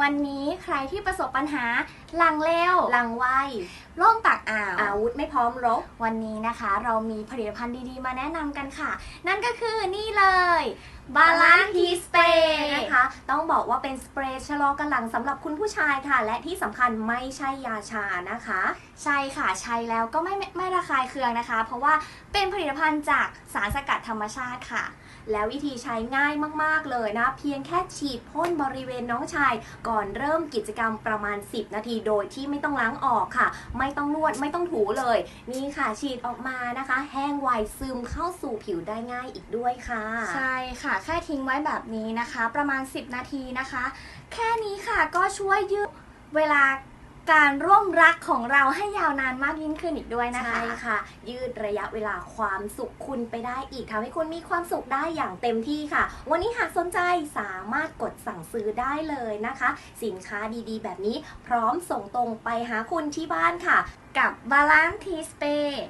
วันนี้ใครที่ประสบปัญหาหลังเร็วหลังไวโร่มปากอ่าวอาวุธไม่พร้อมรบวันนี้นะคะ เรามีผลิตภัณฑ์ดีๆ มาแนะนำกันค่ะ นั่นก็คือนี่เลยบาลานซ์ทีสเปรย์นะคะ ต้องบอกว่าเป็นสเปรย์ชะลอกำลังสำหรับคุณผู้ชายค่ะ และที่สำคัญไม่ใช่ยาชานะคะ ใช่ค่ะ ใช้แล้วก็ไม่ไม่ไม่ระคายเคืองนะคะ เพราะว่าเป็นผลิตภัณฑ์จากสารสกัดธรรมชาติค่ะ แล้ววิธีใช้ง่ายมากๆเลยนะ เพียงแค่ฉีดพ่นบริเวณน้องชาย ก่อนเริ่มกิจกรรมประมาณ 10 นาทีโดยที่ไม่ต้องล้างออกค่ะ ไม่ต้องนวดไม่ต้องถูเลย นี่ค่ะฉีดออกมานะคะ แห้งไวซึมเข้าสู่ผิวได้ง่ายอีกด้วยค่ะ ใช่ค่ะแค่ทิ้งไว้แบบนี้นะคะ ประมาณ 10นาทีนะคะ แค่นี้ค่ะก็ช่วยยืดเวลาการร่วมรักของเราให้ยาวนานมากยิ่งขึ้นอีกด้วยนะคะ ใช่ค่ะ ยืดระยะเวลาความสุขคุณไปได้อีกทำให้คุณมีความสุขได้อย่างเต็มที่ค่ะ วันนี้หากสนใจสามารถกดสั่งซื้อได้เลยนะคะ สินค้าดีๆ แบบนี้พร้อมส่งตรงไปหาคุณที่บ้านค่ะ กับบาลานซ์ทีสเปย์